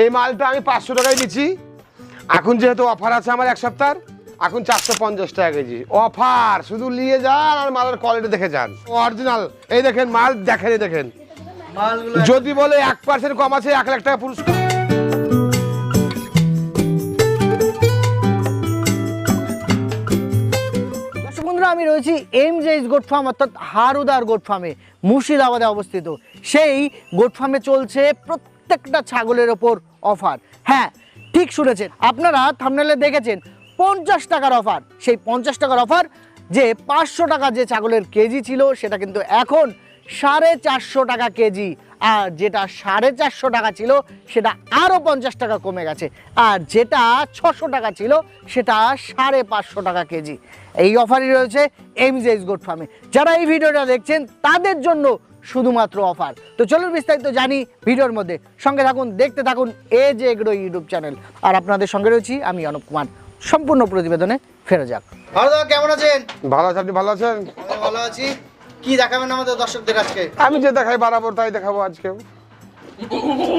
এই মালটা আমি পাঁচশো টাকায় দিচ্ছি এখন যেহেতু অফার আছে আমার এক সপ্তাহ এখন চারশো পঞ্চাশ টাকা কেজি। অফার শুধু নিয়ে যান আর মালের কোয়ালিটি দেখে যান। অরিজিনাল এই দেখেন মাল দেখেন এই দেখেন। যদি বলে এক পার্সেন্ট কম আছে এক লাখ টাকা পুরস্কার। আমি রয়েছি এম জেইস গোট ফার্ম অর্থাৎ হারুদার গোট ফার্মে মুর্শিদাবাদে অবস্থিত। সেই গোট ফার্মে চলছে প্রত্যেকটা ছাগলের ওপর অফার। হ্যাঁ ঠিক শুনেছেন। আপনারা থামনেলে দেখেছেন, পঞ্চাশ টাকার অফার। সেই পঞ্চাশ টাকার অফার যে পাঁচশো টাকা যে ছাগলের কেজি ছিল, সেটা কিন্তু এখন সাড়ে চারশো টাকা কেজি। আর যেটা সাড়ে চারশো টাকা ছিল, সেটা আরও পঞ্চাশ টাকা কমে গেছে। আর যেটা ছশো টাকা ছিল, সেটা সাড়ে পাঁচশো টাকা কেজি। এই অফারই রয়েছে এমজেস গোট ফার্মে যারা এই ভিডিওটা দেখছেন, তাদের জন্য শুধুমাত্র অফার। তো চলুন বিস্তারিত জানি ভিডিওর মধ্যে। সঙ্গে থাকুন দেখতে থাকুন এ যে এগ্রো ইউটিউব চ্যানেল। আর আপনাদের সঙ্গে রয়েছি আমি অনুপ কুমার। সম্পূর্ণ প্রতিবেদনে ফেরা যাক। দাদা কেমন আছেন? ভালো আছেন আপনি ভালো আছেন? ভালো আছি। কি দেখাবেন আমাদের দর্শকদের আজকে? আমি যে দেখাই বারাবর তাই দেখাবো আজকে।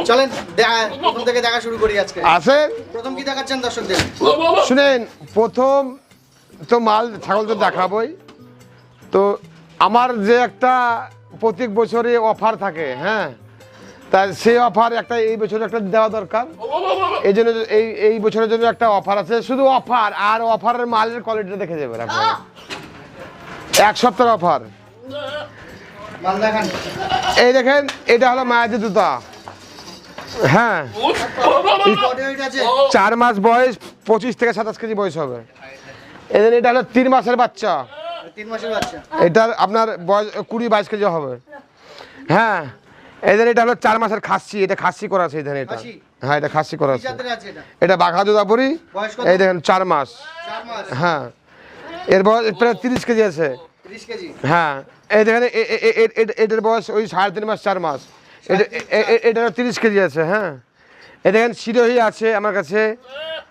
চলেন প্রথম থেকে দেখা শুরু করি আজকে। আসেন প্রথম কি দেখাচ্ছেন দর্শকদের? শুনেন প্রথম তো মাল ছাগল তো দেখাবই। তো আমার যে একটা প্রত্যেক বছরে অফার থাকে হ্যাঁ? তা সেই অফার একটা এই বছরে একটা দেওয়া দরকার। এই জন্য এই এই বছরের জন্য একটা অফার আছে শুধু অফার আর অফারের মালের কোয়ালিটিটা দেখে যাবেন আপনারা। এক সপ্তাহের অফার মাল দেখান। এই দেখেন এটা হলো মায়াজি জুতা। হ্যাঁ। চার মাস বয়স পঁচিশ থেকে সাতাশ কেজি বয়স হবে। এদের এটা হলো তিন মাসের বাচ্চা। এটার আপনার বয়স কুড়ি বাইশ কেজি হবে। হ্যাঁ এদের এটা হলো চার মাসের খাসি এটা খাসি করা আছে এখানে এটা। হ্যাঁ এটা খাসি করা আছে। এটা? বাঘা বয়স এই দেখেন চার মাস। হ্যাঁ এর বয়স প্রায় তিরিশ কেজি আছে। হ্যাঁ এই দেখেন এ- এ- এ- এ- এ- এটার বয়স ওই সাড়ে তিন মাস চার মাস। এটা এ- এ- এ- তিরিশ কেজি আছে হ্যাঁ। এ দেখেন শিরোহি আছে আমার কাছে।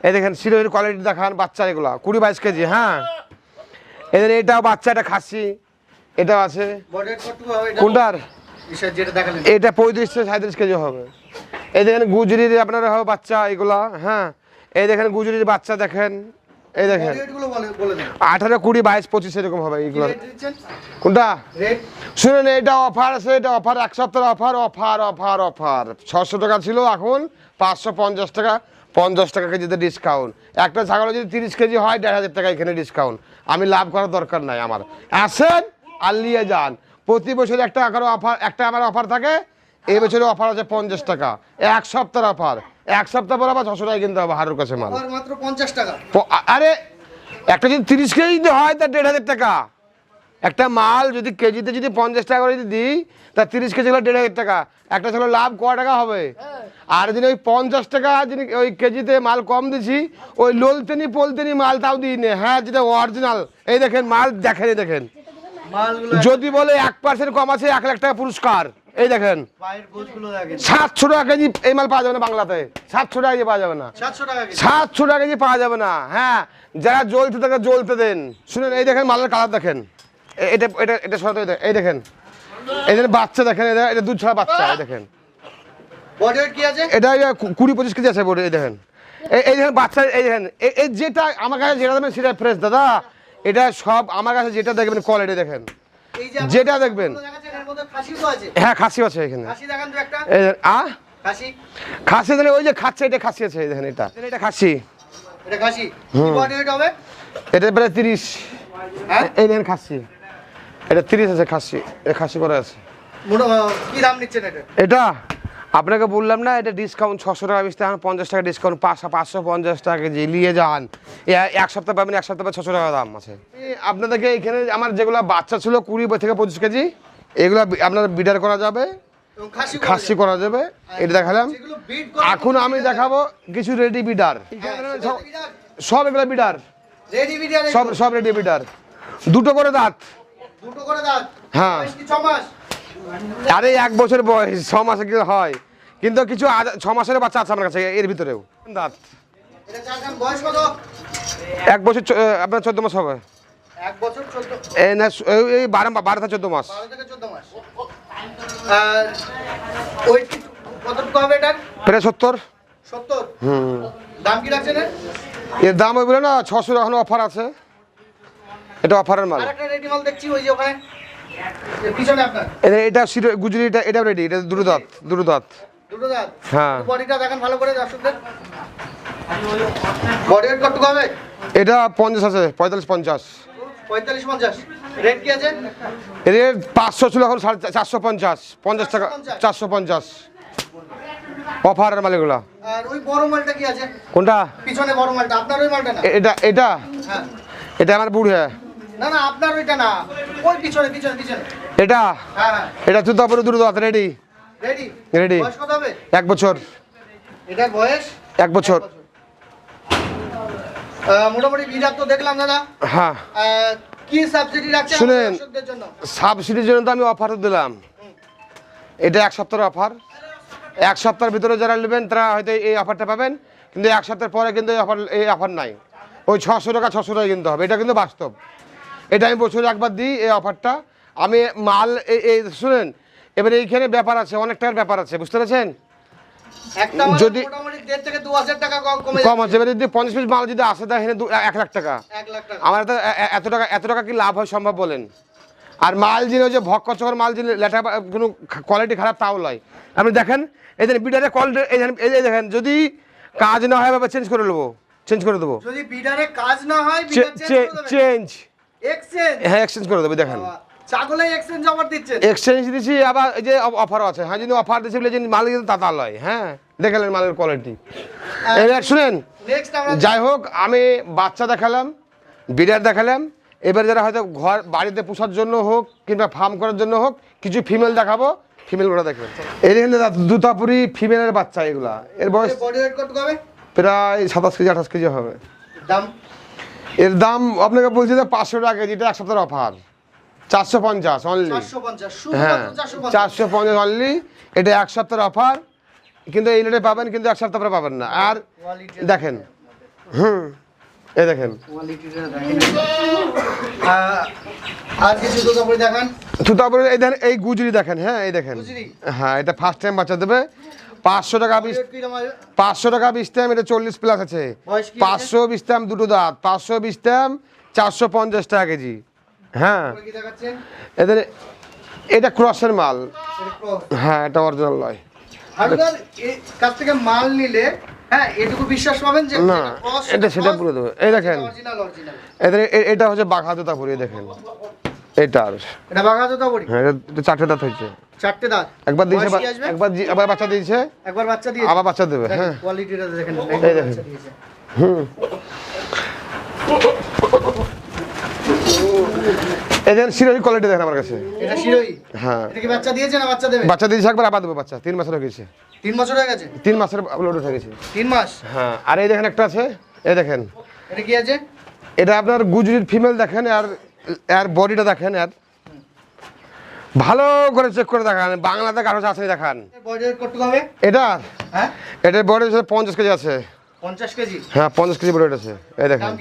এই দেখেন শিরোহির কোয়ালিটি দেখান বাচ্চা এগুলা কুড়ি বাইশ কেজি হ্যাঁ। এদের এটাও বাচ্চা এটা খাসি এটাও আছে। কোনটার? এটা পঁয়ত্রিশ থেকে সাঁত্রিশ কেজি হবে। এই দেখেন গুজরির আপনার হবে বাচ্চা এগুলা হ্যাঁ? এই দেখেন গুজরির বাচ্চা দেখেন এই দেখেন। আঠারো কুড়ি বাইশ পঁচিশ এরকম হবে এইগুলো কোনটা? শুনুন এটা অফার আছে এটা অফার এক সপ্তাহের অফার অফার অফার অফার। ছশো টাকা ছিল এখন পাঁচশো পঞ্চাশ টাকা। পঞ্চাশ টাকা কেজিতে ডিসকাউন্ট একটা ছাগল যদি তিরিশ কেজি হয় দেড় হাজার টাকা এখানে ডিসকাউন্ট আমি লাভ করার দরকার নাই আমার। আসেন আর নিয়ে যান। প্রতি বছর একটা করে অফার একটা আমার অফার থাকে। এই বছরে অফার আছে পঞ্চাশ টাকা। এক সপ্তাহের অফার এক সপ্তাহ পর আবার ছশো টাকা কিনতে হবে হারুর কাছে মাল। মাত্র পঞ্চাশ টাকা। আরে একটা যদি তিরিশ কেজি যদি হয় তা দেড় হাজার টাকা। একটা মাল যদি কেজিতে যদি পঞ্চাশ টাকা করে যদি দিই তা তিরিশ কেজি হলো দেড় হাজার টাকা। একটা ছিল লাভ ক টাকা হবে। আর যদি ওই পঞ্চাশ টাকা যিনি ওই কেজিতে মাল কম দিছি ওই লোলতেনি পোলতেনি মাল তাও দিই নে হ্যাঁ যেটা অরিজিনাল এই দেখেন মাল দেখেন এই দেখেন। যদি বলে এক পার্সেন্ট কম আছে এক লাখ টাকা পুরস্কার। এই দেখেন। সাতশো টাকা কেজি এই মাল পাওয়া যাবে না বাংলাতে। সাতশো টাকা কেজি পাওয়া যাবে না। সাতশো টাকা কেজি। পাওয়া যাবে না। হ্যাঁ যারা জ্বলতে থাকে জ্বলতে দেন। শুনেন এই দেখেন মালের কালার দেখেন। এটা এটা এটা সরাতে এই দেখেন, এই দেখেন বাচ্চা দেখেন দেখেন, এটা দুধ ছাড়া বাচ্চা এই দেখেন। এটা কুড়ি পঁচিশ কেজি আছে বলে এই দেখেন। এই দেখেন বাচ্চা এই দেখেন। এই- যেটা আমার কাছে যেটা দেবেন সেটা ফ্রেশ দাদা। এটা সব আমার কাছে যেটা দেখবেন কোয়ালিটি দেখেন। যেটা দেখবেন। হ্যাঁ খাসি আছে এখানে। আ? খাসি। দেখেন ওই যে খাচ্ছে এটা খাসি আছে এই দেখেন এটা। এটা খাসি। এটা খাসি। এটা প্রায় তিরিশ। হ্যাঁ? এই দেখেন খাসি। এটা তিরিশ আছে খাসি। এটা খাসি করে আছে। মোটো কি দাম নিচ্ছেন এটা? এটা আপনাকে বললাম না এটা ডিসকাউন্ট ছশো টাকা বেশি এখন পঞ্চাশ টাকা ডিসকাউন্ট পাঁচশো পাঁচশো পঞ্চাশ টাকা কেজি নিয়ে যান। এ এক সপ্তাহ পাবেন এক সপ্তাহ ছশো টাকা দাম আছে। আপনাদেরকে এখানে আমার যেগুলো বাচ্চা ছিল কুড়ি থেকে পঁচিশ কেজি এগুলো আপনার বিডার করা যাবে। খাসি করা যাবে। এটা দেখালাম। এখন আমি দেখাবো কিছু রেডি বিডার সব এগুলো বিডার সব সব রেডি বিডার দুটো করে দাঁত। হ্যাঁ। আরে এক বছর বয়স ছ মাসে কি হয়? কিন্তু কিছু ছ মাসের বাচ্চা আছে আমার কাছে এর ভিতরেও। দাঁত। এক বছর আপনার চোদ্দ মাস হবে। এই না এই- বারো বারো থেকে চোদ্দ মাস। প্রায় সত্তর। হুম। দাম কি রাখছেন এর? এর দাম ওই বলে না ছশো এখন অফার আছে। এটা অফারের মাল। আরেকটা রেডি মাল দেখছি ওই যে ওখানে। পিছনে আপনার। এটা গুজরি এটা এটা রেডি এটা দুটো দাঁত দুটো দাঁত। দুটো দাঁত? হ্যাঁ। বডিটা দেখেন ভালো করে দর্শকদের। বডি ওয়েট কত হবে? এটা পঞ্চাশ আছে পঁয়তাল্লিশ পঞ্চাশ। পঁয়তাল্লিশ পঞ্চাশ। রেট কি আছে? এর পাঁচশো ছিল এখন সাড়ে চা- চারশো পঞ্চাশ। পঞ্চাশ টাকা 450 চারশো পঞ্চাশ। অফারের মাল এগুলা। আর ওই বড় মালটা কি আছে? কোনটা? পিছনে বড় মালটা আপনার ওই মালটা না? এটা এটা? হ্যাঁ। এটা আমার বুড়ে না না আপনার ওইটা না। ওই পিছনে পিছনে পিছনে। এটা? হ্যাঁ হ্যাঁ। এটা দুটো দাঁত রেডি রেডি Ready. বয়স কত হবে? এক বছর। এটার বয়স? এক বছর। মোটামুটি বিরাট তো দেখলাম দাদা। হ্যাঁ। কি সাবসিডি রাখছেন শুনেন। সাবসিডির জন্য? তো আমি অফার দিলাম। এটা এক সপ্তাহের অফার এক সপ্তাহের ভিতরে যারা নেবেন তারা হয়তো এই অফারটা পাবেন। কিন্তু এক সপ্তাহের পরে কিন্তু এই অফার এই অফার নাই। ওই ছশো টাকা ছশো টাকা কিনতে হবে। এটা কিন্তু বাস্তব। এটা আমি বছরে একবার দিই এই অফারটা। আমি মাল এই শুনেন এবারে এইখানে ব্যাপার আছে অনেক টাকার ব্যাপার আছে বুঝতে পেরেছেন? যদি- কম- আছে এবারে যদি পঞ্চাশ পিস মাল যদি আসে তাহলে এক লাখ টাকা। আমার এত এত টাকা এত টাকা কি লাভ হয় সম্ভব বলেন? আর মাল যে ভক কচকর মাল লেটা কোনো কোয়ালিটি খারাপ তাও নয় আপনি দেখেন এই দেখেন বিডারে কোয়ালিটি এই দেখেন যদি কাজ না হয় চেঞ্জ করে নেব চেঞ্জ করে দেবো। যদি বিডারে কাজ না হয় চেঞ্জ হ্যাঁ এক্সচেঞ্জ করে দেবে দেখেন। এক্সচেঞ্জ দিচ্ছি আবার এই যে অফারও আছে। হ্যাঁ যদি অফার দিচ্ছি বলে মাল কিন্তু তাতা লয় হ্যাঁ? দেখলেন মালের কোয়ালিটি এবার শুনেন যাই হোক আমি বাচ্চা দেখালাম বিড়ার দেখালাম। এবার যারা হয়তো ঘর বাড়িতে পোষার জন্য হোক কিংবা ফার্ম করার জন্য হোক কিছু ফিমেল দেখাবো ফিমেলগুলো দেখবেন। এই দেখেন দুতাপুরি ফিমেলের বাচ্চা এগুলা। এর বয়স প্রায় সাতাশ কেজি আঠাশ কেজি হবে। দাম? এর দাম আপনাকে বলছি যে পাঁচশো টাকা কেজি এটা এক সপ্তাহের অফার। চারশো পঞ্চাশ অনলি হ্যাঁ। চারশো পঞ্চাশ। অনলি এটা এক সপ্তাহের অফার। কিন্তু এই রেটে পাবেন কিন্তু এক সপ্তাহ পরে পাবেন না। আর দেখেন হুম এই দেখেন। তারপরে এই দেখেন এই গুজরি দেখেন হ্যাঁ এই দেখেন। হ্যাঁ এটা ফার্স্ট টাইম বাচ্চা দেবে। পাঁচশো টাকা আছে? পাঁচশো টাকা টাইম এটা চল্লিশ প্লাস আছে? পাঁচশো টাইম দুটো দাঁত। পাঁচশো টাইম চারশো পঞ্চাশ টাকা কেজি। হ্যাঁ। এদের এটা ক্রসের মাল। হ্যাঁ এটা অরিজিনাল নয়। কাছ থেকে মাল নিলে হ্যাঁ এটা সেটা পুরো দেবে। এই দেখেন। এদের এটা হচ্ছে বাঘা জুতা পরিয়ে দেখেন। এটার। এটা বাঘা তো বড়ি হ্যাঁ এটা এটা চারটে দাঁত হয়েছে। চারটে দাঁত। একবার দিয়েছে একবার আবার বাচ্চা দিয়েছে? একবার বাচ্চা দিয়ে আবার বাচ্চা দেবে হ্যাঁ। কোয়ালিটিটা দেখেন এই দেখেন। কোয়ালিটি দেখেন আমার কাছে। এটা শিরোই হ্যাঁ। এটা কি বাচ্চা দিয়েছে না বাচ্চা দেবে? বাচ্চা দিয়েছে একবার আবার দেবো বাচ্চা। তিন মাসের হয়ে গেছে। তিন হয়ে গেছে? তিন মাসের উঠে গেছে। তিন মাস? হ্যাঁ আর এই দেখেন একটা আছে এই দেখেন। এটা কি আছে? এটা আপনার গুজরির ফিমেল দেখেন আর আর বডিটা দেখেন আর ভালো করে চেক করে দেখান। বাংলাতে কারও আছে দেখান। বডি এটার হ্যাঁ? এটার পঞ্চাশ কেজি আছে। পঞ্চাশ কেজি? হ্যাঁ পঞ্চাশ কেজি বডি আছে। এই দেখেন।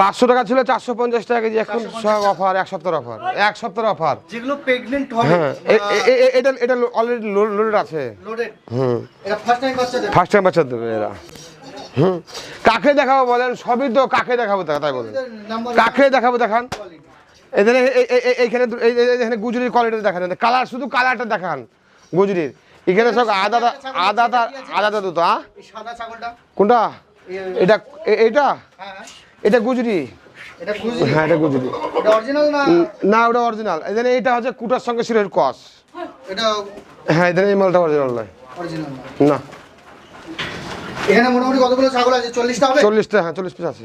পাঁচশো টাকা ছিল চারশো পঞ্চাশ টাকা কেজি। এখন সব অফার এক সপ্তাহের অফার। এক সপ্তাহের অফার। যেগুলো প্রেগনেন্ট হবে হ্যাঁ এটা এটা অলরেডি লোডেড আছে। লোডেড হুম। এটা ফার্স্ট টাইম বাচ্চা দেবে ফার্স্ট টাইম বাচ্চা দেবে এরা। হুম। কাকে দেখাবো বলেন? সবই তো কাকে দেখাবো তাই বলেন। কাকে দেখাবো দেখান? এখানে এই- এই- এই- এইখানে এখানে গুজরির কোয়ালিটি দেখান কালার শুধু কালারটা দেখান গুজরির। এখানে সব আদা আদা আদা আদা দুটো কোনটা? এটা হ্যাঁ হ্যাঁ। এটা গুজরি। এটা হ্যাঁ এটা গুজরি। না? ওটা অরিজিনাল এখানে হচ্ছে কুটার সঙ্গে শিরের কস হ্যাঁ এখানে এই মালটা অরিজিনাল নয়। না। এখানে মোটামুটি কতগুলো ছাগল আছে? চল্লিশটা হবে? চল্লিশটা হ্যাঁ চল্লিশ পিস আছে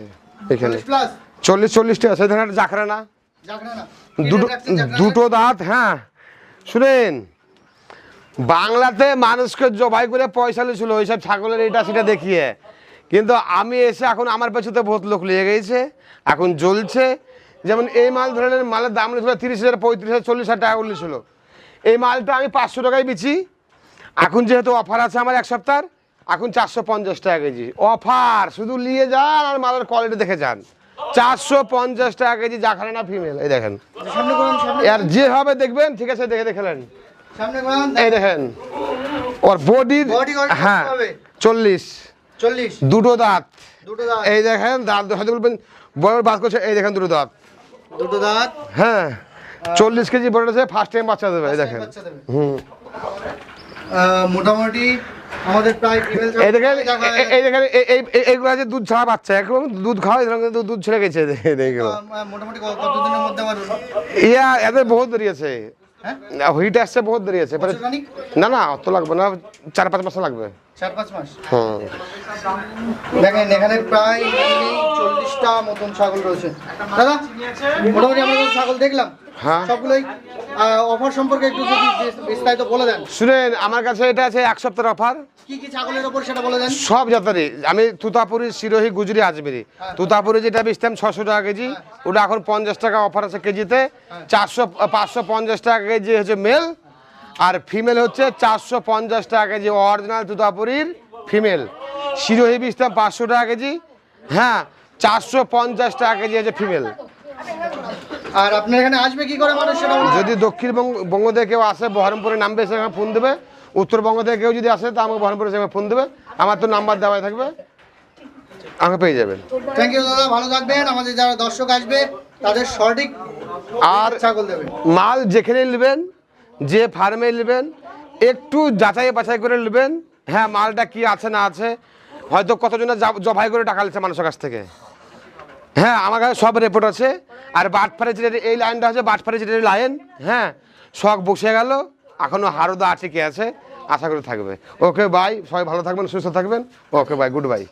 এখানে। চল্লিশ চল্লিশটা আছে। এখানে জাখরা না? দুটো দুটো দাঁত হ্যাঁ। শুনেন বাংলাতে মানুষকে জবাই করে পয়সা লিছিল ওইসব ছাগলের এটা সেটা দেখিয়ে। কিন্তু আমি এসে এখন আমার পেছনে বহুত লোক লেগে গেছে এখন জ্বলছে। যেমন এই মাল ধরনের মালের দাম নিয়েছিল তিরিশ হাজার পঁয়ত্রিশ হাজার চল্লিশ হাজার টাকা নিয়েছিল। এই মালটা আমি পাঁচশো টাকায় বেচি এখন যেহেতু অফার আছে আমার এক সপ্তাহ এখন চারশো পঞ্চাশ টাকা কেজি। অফার শুধু নিয়ে যান আর মালের কোয়ালিটি দেখে যান। চারশো পঞ্চাশ টাকা কেজি জাখানা না ফিমেল এই দেখেন। সামনে করান সামনে আর যে হবে দেখবেন ঠিক আছে দেখে দেখলেন সামনে করান এই দেখেন ওর বডির Body ওর হ্যাঁ। চল্লিশ। চল্লিশ। দুটো দাঁত। দুটো দাঁত। এই দেখেন দাঁত হয়তো বলবেন বড় বাদ করছে এই দেখেন দুটো দাঁত। দুটো দাঁত। হ্যাঁ চল্লিশ কেজি বড় আছে ফার্স্ট টাইম বাচ্চা দেবে এই দেখেন। বাচ্চা দেবে। হুম। মোটামুটি আমাদের প্রায় এই দেখেন ছাগল এই দেখেন এই- এই এই- এইগুলো আছে দুধ ছাড়া বাচ্চা একদম দুধ খাওয়া এরকম কিন্তু দুধ ছেড়ে গেছে এইগুলো মোটামুটি কতদিনের মধ্যে আমার ইয়া এদের বহুত দেরি আছে। হুইট আসছে বহুত দেরি আছে না না অত লাগবে না চার পাঁচ মাস লাগবে। চার পাঁচ মাস? হুম। দেখেন এখানে প্রায় চল্লিশটা মতন ছাগল রয়েছে। দাদা মোটামুটি আমরা ছাগল দেখলাম। সবগুলোই অফার সম্পর্কে একটু যদি বিস্তারিত বলে দেন। শুনেন আমার কাছে এটা আছে এক সপ্তাহের অফার কি কি ছাগলের ওপর সেটা বলে দেন? সব জাতেরই আমি তুতাপুরি সিরোহি গুজরি আজমেরি তুতাপুরি যেটা বেচতাম ছশো টাকা কেজি ওটা এখন পঞ্চাশ টাকা অফার আছে কেজিতে। চারশো পাঁচশো পঞ্চাশ টাকা কেজি হচ্ছে মেল আর ফিমেল হচ্ছে চারশো পঞ্চাশ টাকা কেজি অরিজিনাল তুতাপুরির ফিমেল সিরোহি বেচতাম পাঁচশো টাকা কেজি হ্যাঁ চারশো পঞ্চাশ টাকা কেজি হচ্ছে ফিমেল আর আপনার এখানে আসবে কি করে মানুষ সেটা যদি দক্ষিণবঙ্গ বঙ্গ থেকে কেউ আসে বহরমপুরে নামবে সেখানে ফোন দেবে। উত্তরবঙ্গ থেকে কেউ যদি আসে তা আমাকে বহরমপুরে সেখানে ফোন দেবে। আমার তো নাম্বার দেওয়াই থাকবে। আমাকে পেয়ে যাবেন। থ্যাংক ইউ দাদা ভালো থাকবেন। আমাদের যারা দর্শক আসবে তাদের সঠিক আর মাল যেখানে নেবেন যে ফার্মে নেবেন একটু যাচাই বাছাই করে নেবেন। হ্যাঁ মালটা কি আছে না আছে হয়তো কতজনে জবাই করে টাকা নিচ্ছে মানুষের কাছ থেকে। হ্যাঁ আমার কাছে সব রেপোর্ট আছে। আর বাটফারে যেটা এই লাইনটা হচ্ছে বাটফারে যেটা লাইন। হ্যাঁ শখ বসে গেল। এখনও হারদা আটকে আছে? আশা করে থাকবে। ওকে বাই সবাই ভালো থাকবেন, সুস্থ থাকবেন। Okay bye good bye